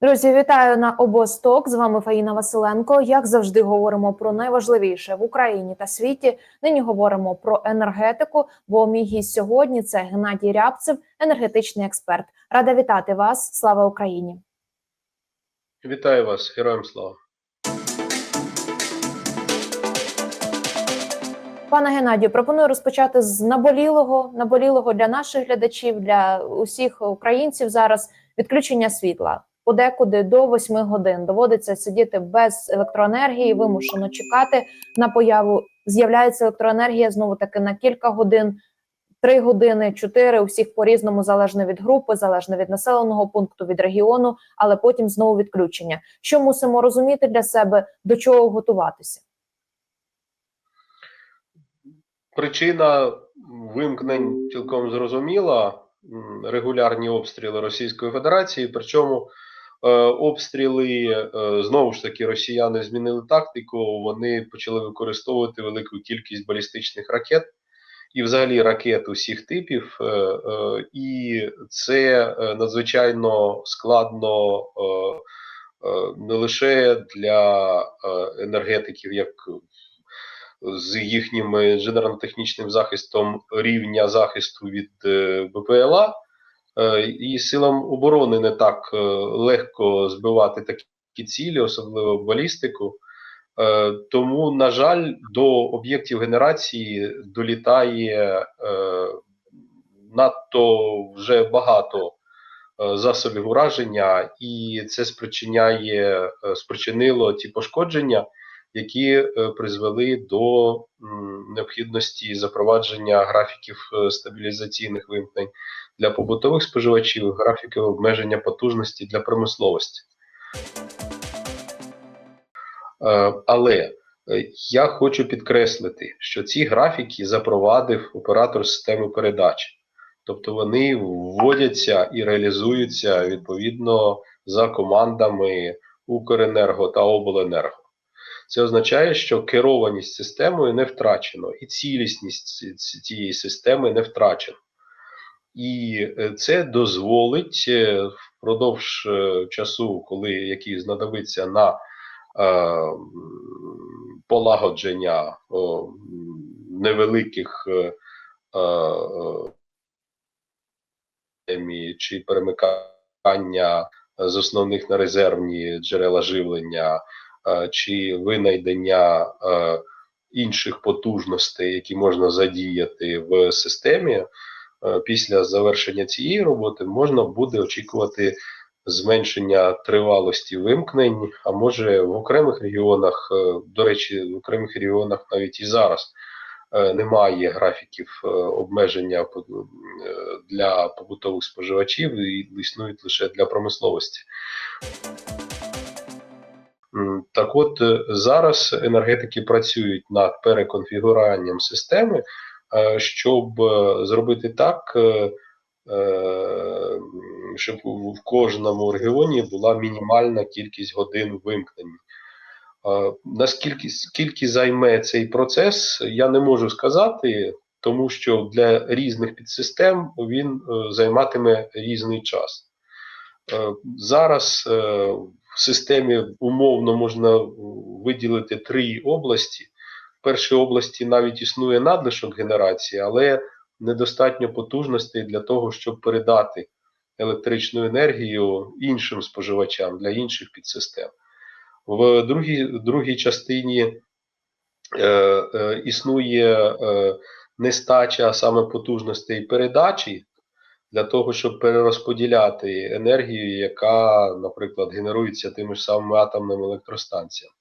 Друзі, вітаю на обосток. З вами Фаїна Василенко. Як завжди, говоримо про найважливіше в Україні та світі. Нині говоримо про енергетику. Бо мій гість сьогодні це Геннадій Рябцев, енергетичний експерт. Рада вітати вас. Слава Україні! Вітаю вас, героям слава. Пане Геннадію, пропоную розпочати з наболілого, наболілого для наших глядачів, для усіх українців зараз відключення світла. Подекуди до 8 годин доводиться сидіти без електроенергії, вимушено чекати на появу. З'являється електроенергія знову таки на кілька годин, 3 години, 4, у всіх по різному залежно від групи, залежно від населеного пункту, від регіону, але потім знову відключення. Що мусимо розуміти для себе, до чого готуватися? Причина вимкнень цілком зрозуміла. Регулярні обстріли Російської Федерації. Причому обстріли е, знову ж таки росіяни змінили тактику. Вони почали використовувати велику кількість балістичних ракет і, взагалі, ракет усіх типів. Е, е, і це е, надзвичайно складно е, е, не лише для е, енергетиків, як з їхнім інженерно-технічним захистом рівня захисту від е, БПЛА, е, і силам оборони не так е, легко збивати такі цілі, особливо балістику. Е, Тому, на жаль, до об'єктів генерації долітає е, надто вже багато е, засобів ураження, і це спричиняє е, спричинило ті пошкодження, які е, призвели до необхідності запровадження графіків е, стабілізаційних вимкнень для побутових споживачів, графіків обмеження потужності для промисловості. Е, Але я хочу підкреслити, що ці графіки запровадив оператор системи передачі, тобто вони вводяться і реалізуються відповідно за командами Укренерго та Обленерго. Це означає, що керованість системою не втрачено, і цілісність ці- ці- цієї системи не втрачено. І е, це дозволить е, впродовж е, часу, коли який знадобиться на е, полагодження о, невеликих е, е, чи перемикання з основних на резервні джерела живлення, чи винайдення е, інших потужностей, які можна задіяти в системі, е, після завершення цієї роботи можна буде очікувати зменшення тривалості вимкнень, а може в окремих регіонах, е, до речі, в окремих регіонах навіть і зараз е, немає графіків е, обмеження е, для побутових споживачів і існують лише для промисловості. Так от е, зараз енергетики працюють над переконфігуруванням системи, е, щоб е, зробити так, щоб в кожному регіоні була мінімальна кількість годин вимкнень. Е, Наскільки скільки займе цей процес, я не можу сказати, тому що для різних підсистем він займатиме різний час. Зараз в системі умовно можна виділити три області. В першій області навіть існує надлишок генерації, але недостатньо потужностей для того, щоб передати електричну енергію іншим споживачам для інших підсистем. В другій, другій частині е, е, існує е, нестача саме потужностей передачі для того, щоб перерозподіляти енергію, яка, наприклад, генерується тими ж самими атомними електростанціями.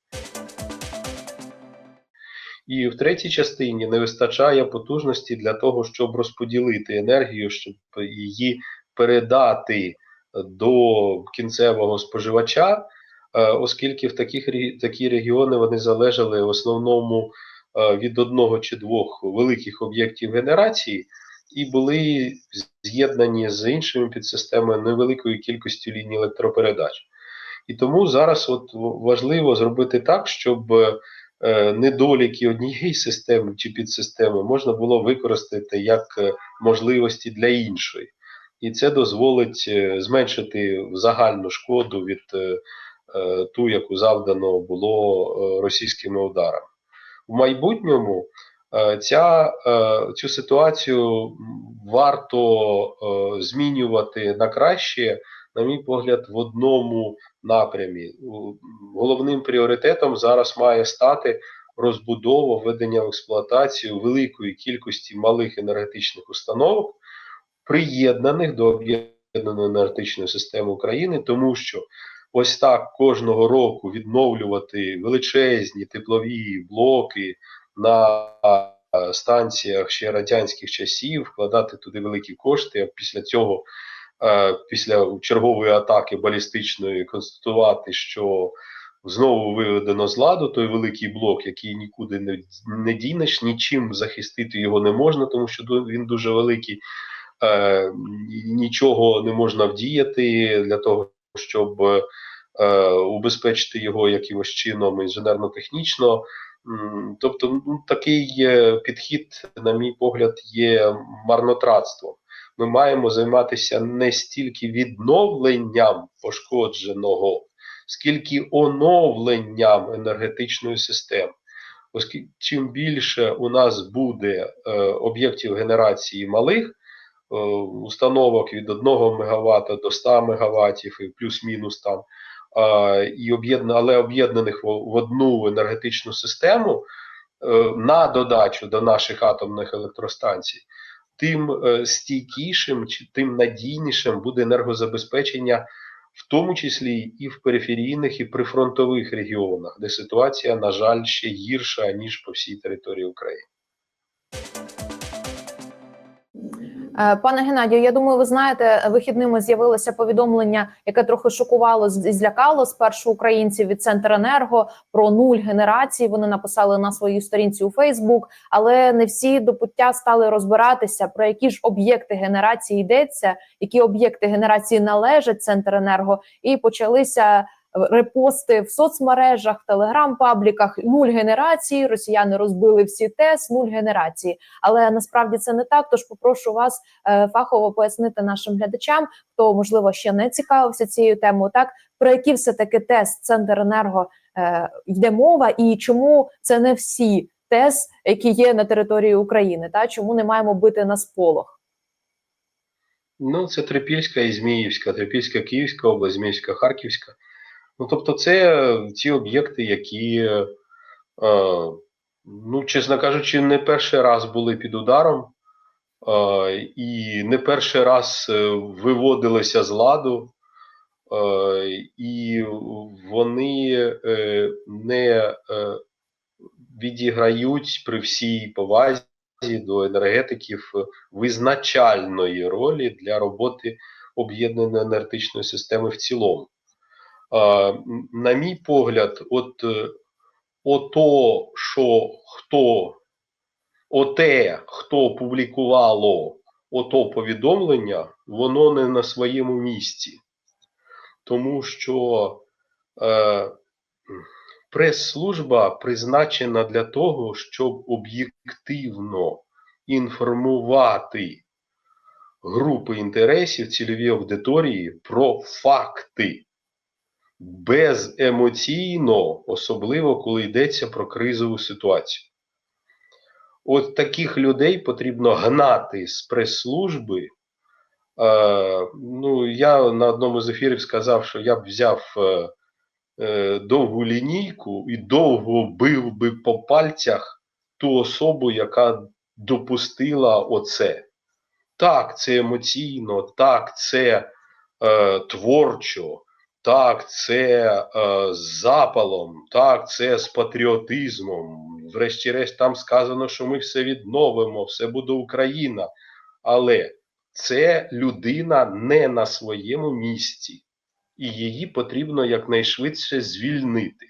І в третій частині не вистачає потужності для того, щоб розподілити енергію, щоб її передати до кінцевого споживача, е, оскільки в таких такі регіони вони залежали в основному е, від одного чи двох великих об'єктів генерації і були з'єднані з іншими підсистемами невеликою кількістю ліній електропередач. І тому зараз от важливо зробити так, щоб е, недоліки однієї системи чи підсистеми можна було використати як е, можливості для іншої. і це дозволить е, зменшити загальну шкоду від ту, яку завдано було російськими ударами. В майбутньому ця, е, цю ситуацію варто е, змінювати на краще, на мій погляд, в одному напрямі. Головним пріоритетом зараз має стати розбудова, введення в експлуатацію великої кількості малих енергетичних установок, приєднаних до об'єднаної енергетичної системи України, тому що ось так кожного року відновлювати величезні теплові блоки на е, станціях ще радянських часів, вкладати туди великі кошти, а після цього, е, після чергової атаки балістичної, констатувати, що знову виведено з ладу той великий блок, який нікуди не, не дінеш, нічим захистити його не можна, тому що він дуже великий. Е, нічого не можна вдіяти для того, щоб убезпечити його якимось чином інженерно-технічно. Тобто, ну, такий підхід, на мій погляд, є марнотратством. Ми маємо займатися не стільки відновленням пошкодженого, скільки оновленням енергетичної системи. Оскільки чим більше у нас буде е, об'єктів генерації малих, е, установок від 1 МВт до 100 МВт і плюс-мінус там, і об'єдна, але об'єднаних в, одну енергетичну систему е, на додачу до наших атомних електростанцій, тим е, стійкішим чи тим надійнішим буде енергозабезпечення, в тому числі і в периферійних і прифронтових регіонах, де ситуація, на жаль, ще гірша ніж по всій території України. Пане Геннадію, я думаю, ви знаєте, вихідними з'явилося повідомлення, яке трохи шокувало і злякало спершу українців від Центренерго про нуль генерації. Вони написали на своїй сторінці у Фейсбук, але не всі до пуття стали розбиратися про які ж об'єкти генерації йдеться, які об'єкти генерації належать Центренерго, і почалися репости в соцмережах, телеграм-пабліках. Нуль генерації. Росіяни розбили всі ТЕС, нуль генерації. Але насправді це не так. Тож попрошу вас е, фахово пояснити нашим глядачам, хто можливо ще не цікавився цією темою. Так про які все таки ТЕС Центренерго е, йде мова, і чому це не всі ТЕС, які є на території України, та чому не маємо бити на сполох? Ну, це Трипільська і Зміївська, Трипільська Київська область, Зміївська Харківська. Ну, тобто, це е, ті об'єкти, які, е, ну, чесно кажучи, не перший раз були під ударом, е, і не перший раз е, виводилися з ладу, е, і вони е, не е, відіграють при всій повазі до енергетиків визначальної ролі для роботи об'єднаної енергетичної системи в цілому. На мій погляд, от е, ото, що хто, оте, хто публікувало ото повідомлення, воно не на своєму місці. Тому що е, прес-служба призначена для того, щоб об'єктивно інформувати групи інтересів цільові аудиторії про факти беземоційно, особливо коли йдеться про кризову ситуацію. От таких людей потрібно гнати з прес-служби. Е, ну, я на одному з ефірів сказав, що я б взяв е, е, довгу лінійку і довго бив би по пальцях ту особу, яка допустила оце. Так, це емоційно, так, це е, творчо, так, це е, з запалом, так, це з патріотизмом. Врешті-решт, там сказано, що ми все відновимо, все буде Україна. Але це людина не на своєму місці, і її потрібно якнайшвидше звільнити,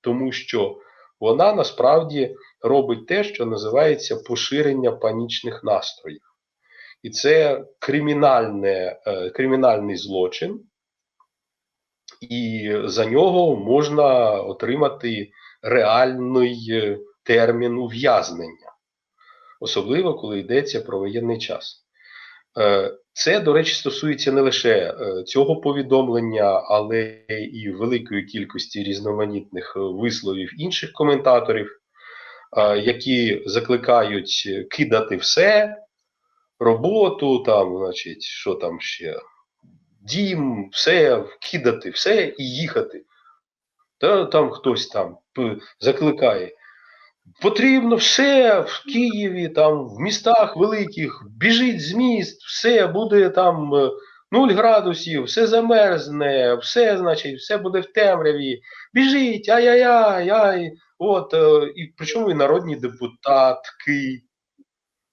тому що вона насправді робить те, що називається поширення панічних настроїв. І це кримінальне, е, кримінальний злочин, і за нього можна отримати реальний е, термін ув'язнення, особливо коли йдеться про воєнний час. Е, Це, до речі, стосується не лише е, цього повідомлення, але і великої кількості різноманітних висловів інших коментаторів, які закликають кидати все, роботу, там, значить, що там ще, дім, все, кидати все і їхати. Та там хтось там закликає. Потрібно все в Києві, там, в містах великих, біжить з міст, все буде там е, 0 градусів, все замерзне, все, значить, все буде в темряві. Біжить, ай-яй-яй, ай. От, е, і причому і народні депутатки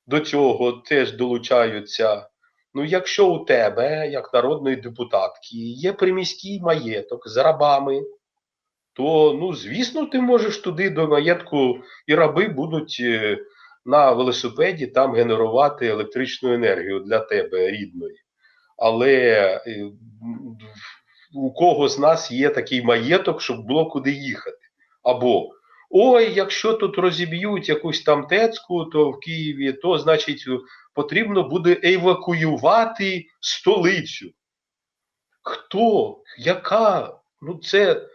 до цього теж долучаються. Ну, якщо у тебе, як народної депутатки, є приміський маєток з рабами, то, ну, звісно, ти можеш туди до маєтку, і раби будуть е, на велосипеді там генерувати електричну енергію для тебе рідної. Але е, у кого з нас є такий маєток, щоб було куди їхати? Або ой, якщо тут розіб'ють якусь там тецьку, то в Києві, то значить потрібно буде евакуювати столицю. Хто? Яка? Ну, це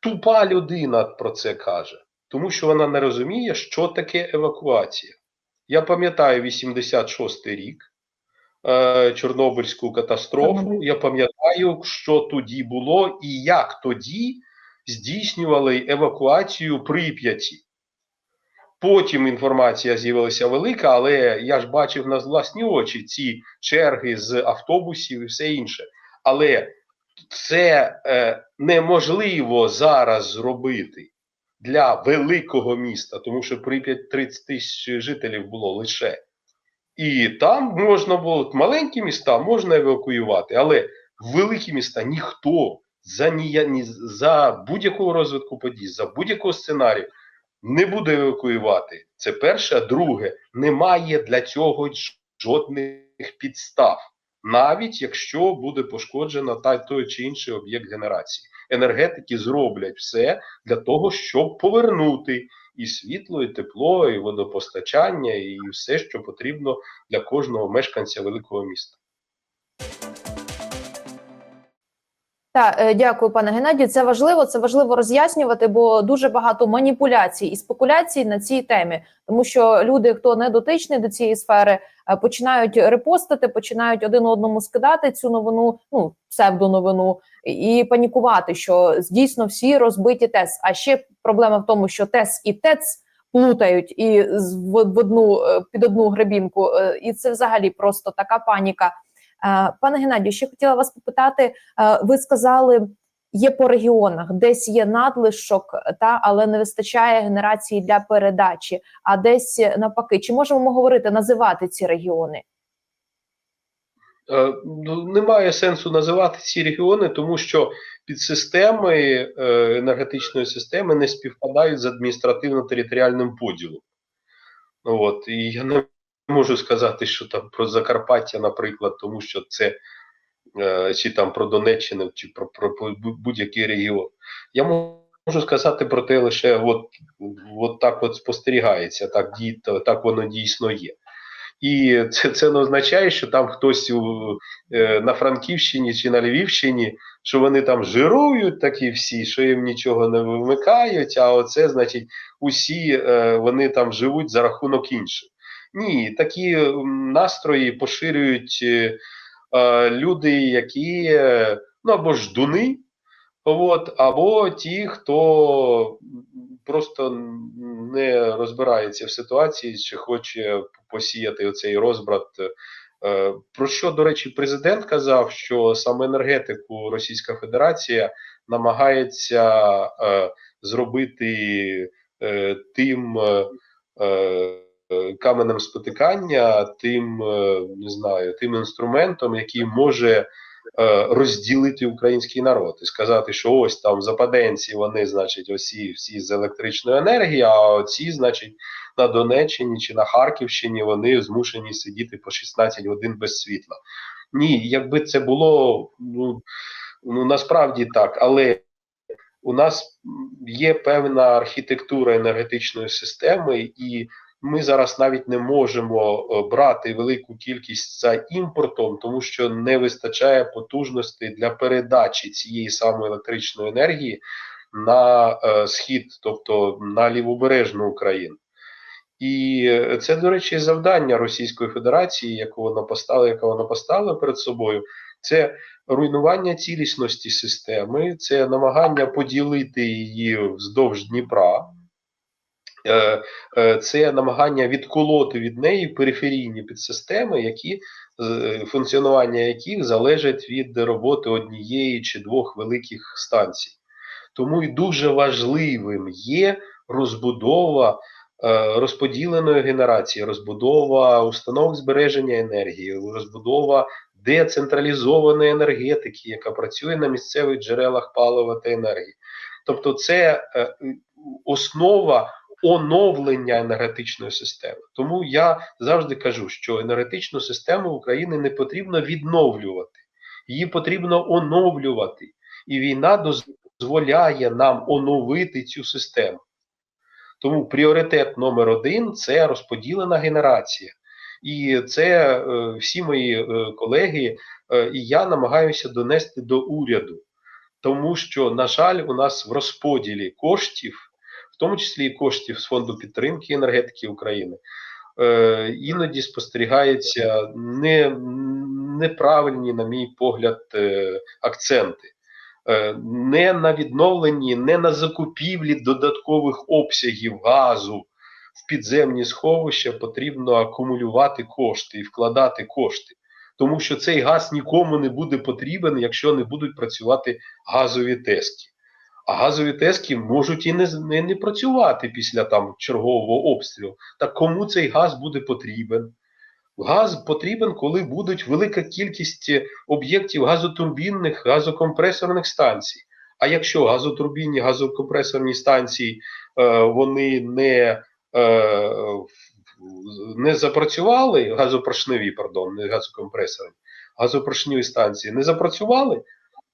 тупа людина про це каже, тому що вона не розуміє, що таке евакуація. Я пам'ятаю 86-й рік, е, Чорнобильську катастрофу. Я пам'ятаю, що тоді було і як тоді здійснювали евакуацію Прип'яті. Потім інформація з'явилася велика, але я ж бачив на власні очі ці черги з автобусів і все інше. Але це е, неможливо зараз зробити для великого міста, тому що Прип'ять 30 тисяч жителів було лише. І там можна було маленькі міста можна евакуювати, але великі міста ніхто за ні, за будь-якого розвитку подій, за будь-якого сценарію не буде евакуювати. Це перше, а друге, немає для цього жодних підстав навіть якщо буде пошкоджено та той чи інший об'єкт генерації. Енергетики зроблять все для того, щоб повернути і світло, і тепло, і водопостачання, і все, що потрібно для кожного мешканця великого міста. Так, е, дякую, пане Геннадію. Це важливо. Це важливо роз'яснювати, бо дуже багато маніпуляцій і спекуляцій на цій темі, тому що люди, хто не дотичний до цієї сфери, е, починають репостити, починають один одному скидати цю новину, ну псевдоновину, і панікувати, що дійсно всі розбиті ТЕС. А ще проблема в тому, що ТЕС і ТЕЦ плутають і в одну е, під одну гребінку, е, і це взагалі просто така паніка. Е, Пане Геннадію, ще хотіла вас попитати. е, Ви сказали, є по регіонах, десь є надлишок, та але не вистачає генерації для передачі, а десь навпаки. Чи можемо ми говорити, називати ці регіони? Е, ну, Немає сенсу називати ці регіони, тому що підсистеми енергетичної системи не співпадають з адміністративно-територіальним поділом. От, і я не можу сказати, що там про Закарпаття, наприклад, тому що це е, чи там про Донеччину, чи про, про, про будь-який регіон. Я можу сказати про те лише от, от так от спостерігається, так, так воно дійсно є. І це, це не означає, що там хтось у, е, на Франківщині чи на Львівщині, що вони там жирують такі всі, що їм нічого не вимикають, а оце, значить, усі е, вони там живуть за рахунок інших. Ні, такі настрої поширюють е, е, люди, які е, ну або ждуни, от, або ті, хто просто не розбирається в ситуації, чи хоче посіяти оцей розбрат. Е, Про що, до речі, президент казав, що саме енергетику Російська Федерація намагається е, зробити е, тим е, е, каменем спотикання, тим е, не знаю, тим інструментом, який може е, розділити український народ і сказати, що ось там западенці, вони, значить, осі всі з електричної енергії, а ці, значить, на Донеччині чи на Харківщині вони змушені сидіти по 16 годин без світла. Ні, якби це було ну, ну насправді так, але у нас є певна архітектура енергетичної системи, і ми зараз навіть не можемо е, брати велику кількість за імпортом, тому що не вистачає потужностей для передачі цієї самої електричної енергії на е, схід, тобто на лівобережну Україну. І е, це, до речі, завдання Російської Федерації, яку вона поставила, яке вона поставила перед собою, це руйнування цілісності системи, це намагання поділити її вздовж Дніпра. Е, е, Це намагання відколоти від неї периферійні підсистеми, які функціонування яких залежить від роботи однієї чи двох великих станцій. Тому і дуже важливим є розбудова е, розподіленої генерації, розбудова установок збереження енергії, розбудова децентралізованої енергетики, яка працює на місцевих джерелах палива та енергії. Тобто, це основа оновлення енергетичної системи. Тому я завжди кажу, що енергетичну систему України не потрібно відновлювати, її потрібно оновлювати. І війна дозволяє нам оновити цю систему. Тому пріоритет номер один це розподілена генерація. І це е, всі мої е, колеги е, і я намагаюся донести до уряду, тому що, на жаль, у нас в розподілі коштів, тому числі і коштів з фонду підтримки енергетики України, е, іноді спостерігаються не, неправильні, на мій погляд, е, акценти. Е, Не на відновленні, не на закупівлі додаткових обсягів газу в підземні сховища потрібно акумулювати кошти і вкладати кошти, тому що цей газ нікому не буде потрібен, якщо не будуть працювати газові тески. А газові тески можуть і не, не, не працювати після там чергового обстрілу. Так кому цей газ буде потрібен? Газ потрібен, коли будуть велика кількість е, об'єктів газотурбінних, газокомпресорних станцій. А якщо газотурбінні, газокомпресорні станції е, вони не, е, не запрацювали, газопоршневі, пардон, не газокомпресорні, газопоршневі станції не запрацювали,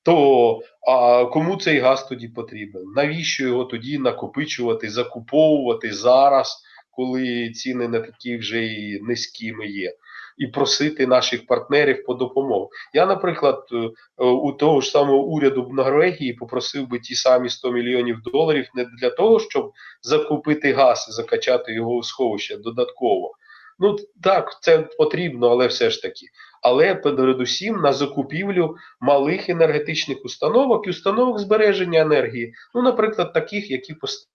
то а кому цей газ тоді потрібен? Навіщо його тоді накопичувати, закуповувати зараз, коли ціни не такі вже і низькими є, і просити наших партнерів по допомогу? Я, наприклад, е, у того ж самого уряду в Норвегії попросив би ті самі 100 мільйонів доларів не для того, щоб закупити газ і закачати його у сховище додатково. Ну так, це потрібно, але все ж таки. Але передусім на закупівлю малих енергетичних установок і установок збереження енергії. Ну, наприклад, таких, які пост...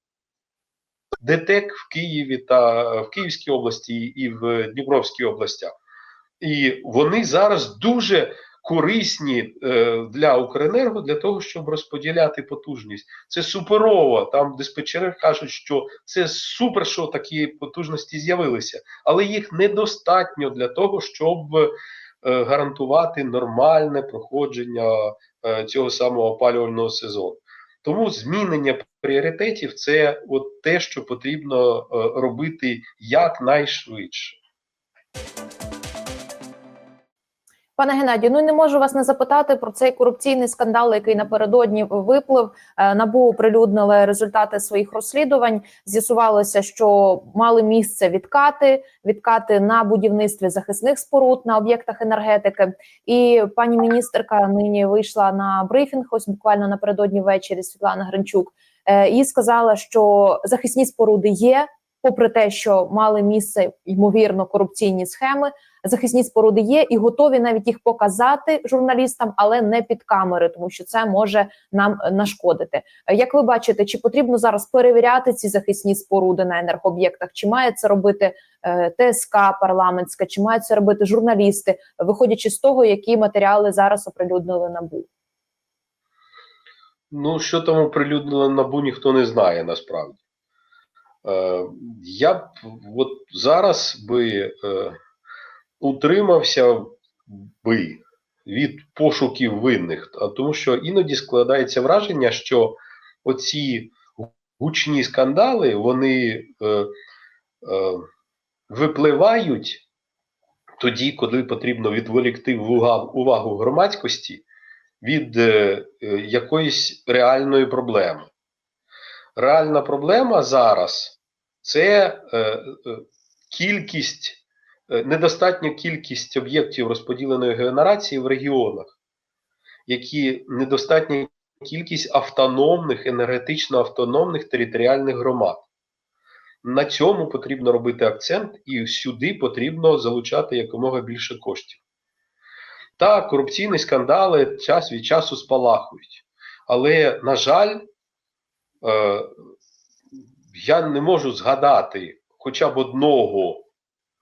ДТЕК в Києві та в Київській області і в Дніпровській областях. І вони зараз дуже корисні е, для Укренерго для того, щоб розподіляти потужність. Це суперово. Там диспетчери кажуть, що це супер, що такі потужності з'явилися, але їх недостатньо для того, щоб гарантувати нормальне проходження е, цього самого опалювального сезону. Тому змінення пріоритетів це от те, що потрібно е, робити якнайшвидше. Пане Геннадію, ну не можу вас не запитати про цей корупційний скандал, який напередодні виплив. Е, Набу оприлюднили результати своїх розслідувань. З'ясувалося, що мали місце відкати, відкати на будівництві захисних споруд на об'єктах енергетики. І пані міністерка нині вийшла на брифінг. Ось буквально напередодні ввечері Світлана Гринчук е, і сказала, що захисні споруди є. Попри те, що мали місце ймовірно корупційні схеми, захисні споруди є і готові навіть їх показати журналістам, але не під камери, тому що це може нам е, нашкодити. Е, Як ви бачите, чи потрібно зараз перевіряти ці захисні споруди на енергооб'єктах? Чи має це робити е, ТСК парламентська, чи мають це робити журналісти, виходячи з того, які матеріали зараз оприлюднили набу? Ну, що там оприлюднило набу, ніхто не знає насправді. Е, я б от зараз би е, утримався би від пошуків винних, а тому що іноді складається враження, що оці гучні скандали вони е, е, випливають тоді, коли потрібно відволікти увагу, громадськості від е, е, якоїсь реальної проблеми. Реальна проблема зараз це е, е, кількість, е, недостатня кількість об'єктів розподіленої генерації в регіонах, які недостатня кількість автономних, енергетично автономних територіальних громад. На цьому потрібно робити акцент, і сюди потрібно залучати якомога більше коштів. Так, корупційні скандали час від часу спалахують. Але, на жаль, е, я не можу згадати хоча б одного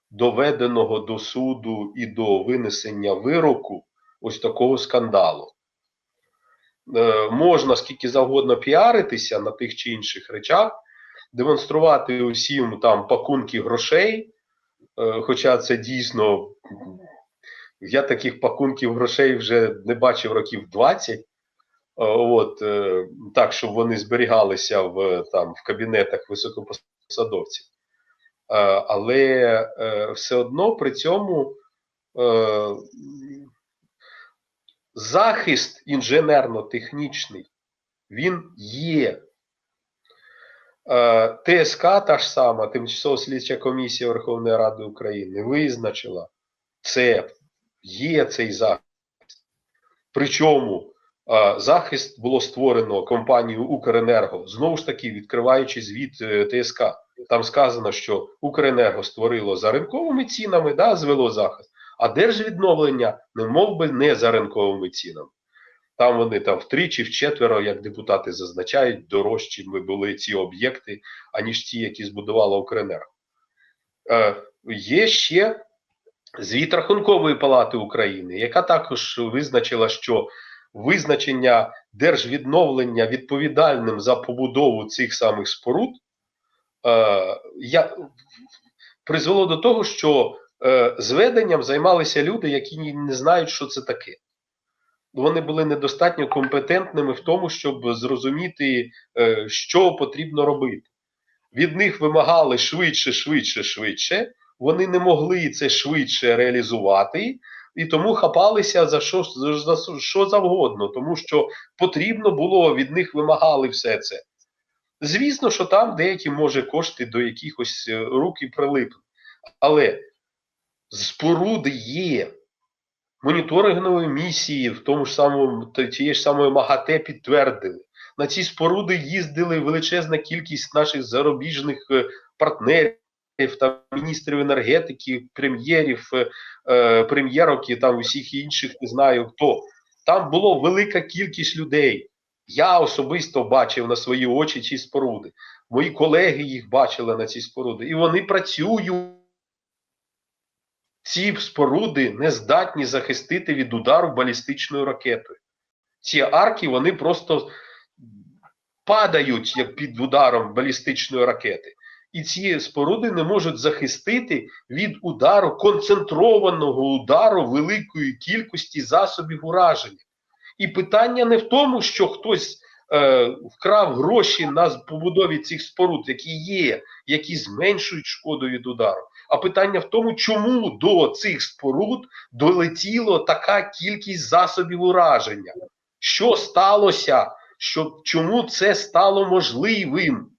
доведеного до суду і до винесення вироку ось такого скандалу. Е, можна скільки завгодно піаритися на тих чи інших речах, демонструвати усім там пакунки грошей, е, хоча це дійсно. Я таких пакунків грошей вже не бачив років 20. Е, От, так, щоб вони зберігалися в, там, в кабінетах високопосадовців. Е, Але е, все одно при цьому е, захист інженерно-технічний він є. ТСК та ж сама, Тимчасова слідча комісія Верховної Ради України, визначила це, є цей захист. Причому захист було створено компанією Укренерго, знову ж таки, відкриваючи звіт е, ТСК. Там сказано, що Укренерго створило за ринковими цінами, да, звело захист, а держвідновлення не мов би не за ринковими цінами. Там вони там втричі, вчетверо, як депутати зазначають, дорожчими були ці об'єкти, аніж ті, які збудувала Укренерго. Е, є ще звіт Рахункової палати України, яка також визначила, що визначення держвідновлення відповідальним за побудову цих самих споруд е, я, призвело до того, що е, зведенням займалися люди, які не знають, що це таке. Вони були недостатньо компетентними в тому, щоб зрозуміти, е, що потрібно робити. Від них вимагали швидше, швидше, швидше. Вони не могли це швидше реалізувати, і тому хапалися за що, за, що завгодно, тому що потрібно було від них вимагали все це. Звісно, що там деякі може кошти до якихось е, рук і прилипли. Але споруди є. Моніторингові місії в тому ж самому тієї ж самої МАГАТЕ підтвердили. На ці споруди їздили величезна кількість наших зарубіжних е, партнерів, там міністрів енергетики, прем'єрів, е, е, прем'єрок і там усіх інших, не знаю хто. Там було велика кількість людей. Я особисто бачив на свої очі ці споруди. Мої колеги їх бачили на ці споруди, і вони працюють. Ці споруди не здатні захистити від удару балістичною ракетою. Ці арки вони просто падають як під ударом балістичної ракети. І ці споруди не можуть захистити від удару, концентрованого удару великої кількості засобів ураження. І питання не в тому, що хтось е, вкрав гроші на побудові цих споруд, які є, які зменшують шкоду від удару. А питання в тому, чому до цих споруд долетіло така кількість засобів ураження. Що сталося? Що, чому це стало можливим?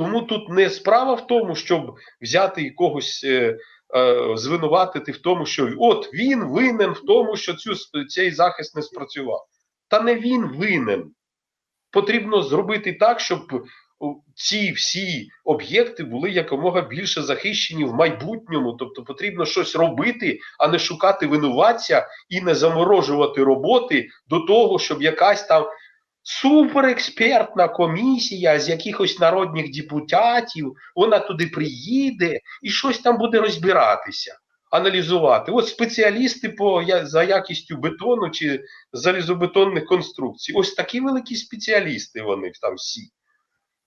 Тому тут не справа в тому, щоб взяти когось е, е, звинуватити в тому, що от він винен в тому, що цю, цей захист не спрацював. Та не він винен. Потрібно зробити так, щоб ці всі об'єкти були якомога більше захищені в майбутньому. Тобто потрібно щось робити, а не шукати винуватця і не заморожувати роботи до того, щоб якась там суперекспертна комісія з якихось народних депутатів, вона туди приїде і щось там буде розбиратися, аналізувати. От спеціалісти по за якістю бетону чи залізобетонних конструкцій. Ось такі великі спеціалісти вони там всі.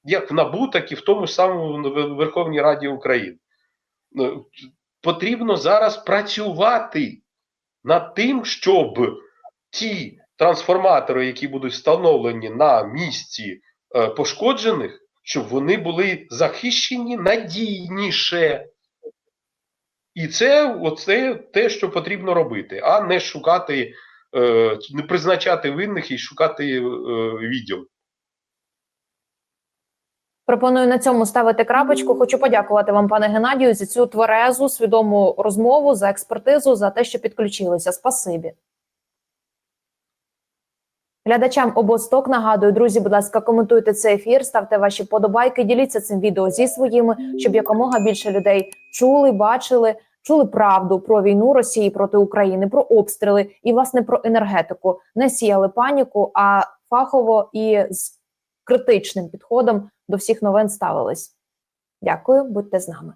Як в НАБУ, так і в тому самому Верховній Раді України. Ну, Потрібно зараз працювати над тим, щоб ті трансформатори, які будуть встановлені на місці е, пошкоджених, щоб вони були захищені надійніше. І це оце те, що потрібно робити, а не шукати, е, не призначати винних і шукати е, відділ. Пропоную на цьому ставити крапочку. Хочу подякувати вам, пане Геннадію, за цю тверезу, свідому розмову, за експертизу, за те, що підключилися. Спасибі. Глядачам обосток нагадую, друзі, будь ласка, коментуйте цей ефір, ставте ваші подобайки, діліться цим відео зі своїми, щоб якомога більше людей чули, бачили, чули правду про війну Росії проти України, про обстріли і власне про енергетику. Не сіяли паніку, а фахово і з критичним підходом до всіх новин ставились. Дякую, будьте з нами.